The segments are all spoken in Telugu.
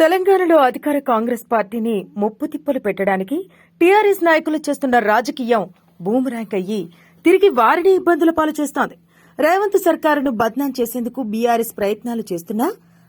తెలంగాణలో అధికార కాంగ్రెస్ పార్టీని ముప్పు తిప్పలు పెట్టడానికి టీఆర్ఎస్ నాయకులు చేస్తున్న రాజకీయం బూమరాంక్ అయ్యి తిరిగి వారిని ఇబ్బందుల పాలు చేస్తోంది. రేవంత్ సర్కారును బద్నాం చేసేందుకు బీఆర్ఎస్ ప్రయత్నాలు చేస్తున్నా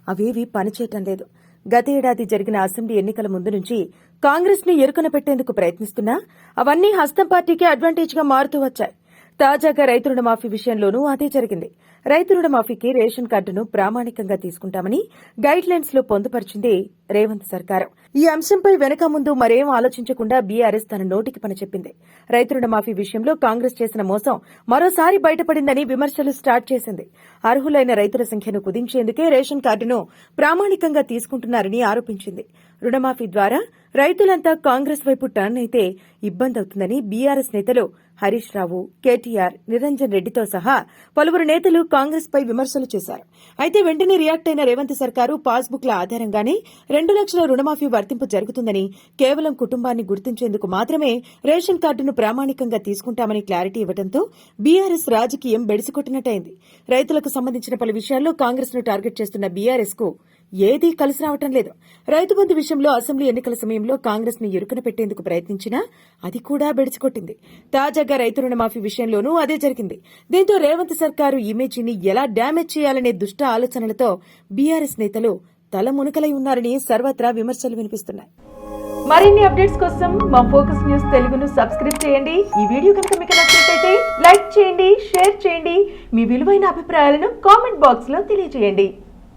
అవేవి పనిచేయటం లేదు. గతేడాది జరిగిన అసెంబ్లీ ఎన్నికల ముందు నుంచి కాంగ్రెస్ని ఎరుకన పెట్టేందుకు ప్రయత్నిస్తున్నా అవన్నీ హస్తం పార్టీకే అడ్వాంటేజ్గా మారుతూ వచ్చాయి. తాజాగా రైతు రుణమాఫీ విషయంలోనూ అదే జరిగింది. రైతు రుణమాఫీకి రేషన్ కార్డును ప్రామాణికంగా తీసుకుంటామని గైడ్ లైన్స్లో పొందుపరిచింది రేవంత్ సర్కారం. ఈ అంశంపై వెనక ముందు మరేం ఆలోచించకుండా బీఆర్ఎస్ తన నోటికి పని చెప్పింది. రైతు రుణమాఫీ విషయంలో కాంగ్రెస్ చేసిన మోసం మరోసారి బయటపడిందని విమర్శలు స్టార్ట్ చేసింది. అర్హులైన రైతుల సంఖ్యను కుదించేందుకే రేషన్ కార్డును ప్రామాణికంగా తీసుకుంటున్నారని ఆరోపించింది. రుణమాఫీ ద్వారా రైతులంతా కాంగ్రెస్ వైపు టర్న్ అయితే ఇబ్బంది అవుతుందని బీఆర్ఎస్ నేతలు హరీష్ రావు కేటీఆర్ నిరంజన్ రెడ్డితో సహా పలువురు నేతలు కాంగ్రెస్ పై విమర్శలు చేశారు. అయితే వెంటనే రియాక్ట్ అయిన రేవంత్ సర్కారు పాస్బుక్ల ఆధారంగానే రెండు లక్షల రుణమాఫీ వర్తింపు జరుగుతుందని కేవలం కుటుంబాన్ని గుర్తించేందుకు మాత్రమే రేషన్ కార్డును ప్రామాణికంగా తీసుకుంటామని క్లారిటీ ఇవ్వడంతో బీఆర్ఎస్ రాజకీయం బెడిసికొట్టినట్టయింది రైతులకు సంబంధించిన పలు విషయాల్లో కాంగ్రెస్ను టార్గెట్ చేస్తున్న బీఆర్ఎస్కు ఏదీ కలిసి రావటం లేదు. రైతు బంధు విషయంలో అసెంబ్లీ ఎన్నికల సమయంలో కాంగ్రెస్ని ఇరుకున పెట్టేందుకు ప్రయత్నించినా అది కూడా బెడిచికొట్టింది తాజాగా రైతు రుణమాఫీ విషయంలోనూ అదే జరిగింది. దీంతో రేవంత్ సర్కారు ఇమేజీని ఎలా డ్యామేజ్ చేయాలనే దుష్ట ఆలోచనలతో బీఆర్ఎస్ నేతలు తల మునకలై ఉన్నారని సర్వత్రా విమర్శలు వినిపిస్తున్నాయి. మరిన్ని అప్డేట్స్ కోసం మా ఫోకస్ న్యూస్ తెలుగును సబ్స్క్రైబ్ చేయండి. ఈ వీడియో కనుక మీకు నచ్చినట్లయితే లైక్ చేయండి షేర్ చేయండి. మీ విలువైన అభిప్రాయాలను కామెంట్ బాక్స్లో తెలియజేయండి.